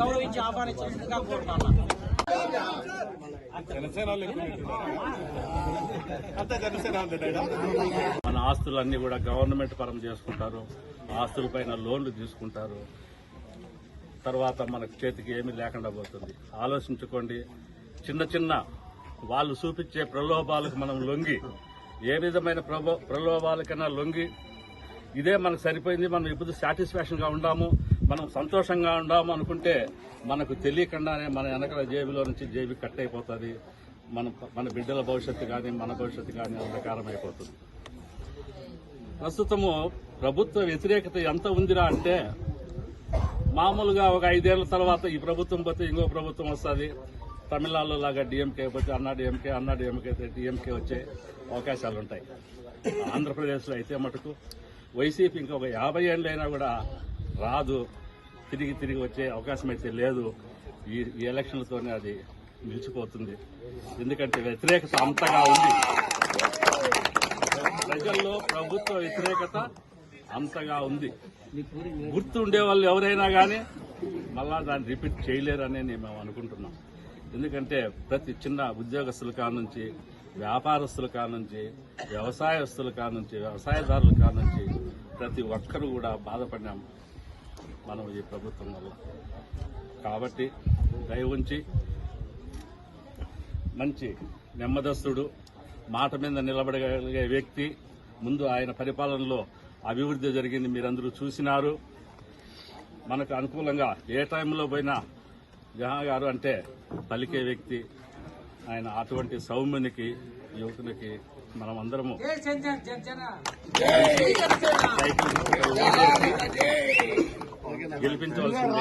గౌరవించి ఆహ్వానించినట్టుగా కోరుతున్నాను మన ఆస్తులన్నీ కూడా గవర్నమెంట్ పరం చేసుకుంటారు. ఆస్తుల పైన లోన్లు తీసుకుంటారు. తర్వాత మనకు చేతికి ఏమీ లేకుండా పోతుంది. ఆలోచించుకోండి. చిన్న చిన్న వాళ్ళు చూపించే ప్రలోభాలకు మనం లొంగి ఏ విధమైన ప్రలోభాలకైనా లొంగి ఇదే మనకు సరిపోయింది. మనం ఇప్పుడు సాటిస్ఫాక్షన్గా ఉండాము. మనం సంతోషంగా ఉండాము అనుకుంటే మనకు తెలియకుండానే మన వెనకల జేబులో నుంచి జేబి కట్ అయిపోతుంది. మన మన బిడ్డల భవిష్యత్తు కానీ మన భవిష్యత్తు కానీ అంధకారం అయిపోతుంది. ప్రస్తుతము ప్రభుత్వ వ్యతిరేకత ఎంత ఉందిరా అంటే మామూలుగా ఒక ఐదేళ్ళ తర్వాత ఈ ప్రభుత్వం పోతే ఇంకో ప్రభుత్వం వస్తుంది. తమిళనాడులో లాగా డిఎంకే పోతే అన్నా డిఎంకే అన్నా డిఎంకే అయితే డిఎంకే వచ్చే అవకాశాలు ఉంటాయి ఆంధ్రప్రదేశ్లో అయితే మటుకు వైసీపీ ఇంకొక యాభై ఏళ్ళు అయినా కూడా రాదు. తిరిగి తిరిగి వచ్చే అవకాశం అయితే లేదు. ఈ ఎలక్షన్లతోనే అది నిలిచిపోతుంది. ఎందుకంటే వ్యతిరేకత అంతగా ఉంది. ప్రజల్లో ప్రభుత్వ వ్యతిరేకత అంతగా ఉంది. గుర్తు ఉండే వాళ్ళు ఎవరైనా కానీ మళ్ళా దాన్ని రిపీట్ చేయలేరనే మేము అనుకుంటున్నాం. ఎందుకంటే ప్రతి చిన్న ఉద్యోగస్తుల కానుంచి వ్యాపారస్తుల కానుంచి వ్యవసాయస్తుల కానుంచి వ్యవసాయదారుల కానుంచి ప్రతి ఒక్కరూ కూడా బాధపడినాం మనం ఈ ప్రభుత్వం వల్ల కాబట్టి దయ ఉంచి మంచి నెమ్మదస్తుడు మాట మీద నిలబడగలిగే వ్యక్తి ముందు ఆయన పరిపాలనలో అభివృద్ధి జరిగింది మీరందరూ చూసినారు మనకు అనుకూలంగా ఏ టైంలో పోయినా జహా గారు అంటే పలికే వ్యక్తి ఆయన అటువంటి సౌమ్యునికి యువకునికి మనం అందరము గెలిపించవలసింది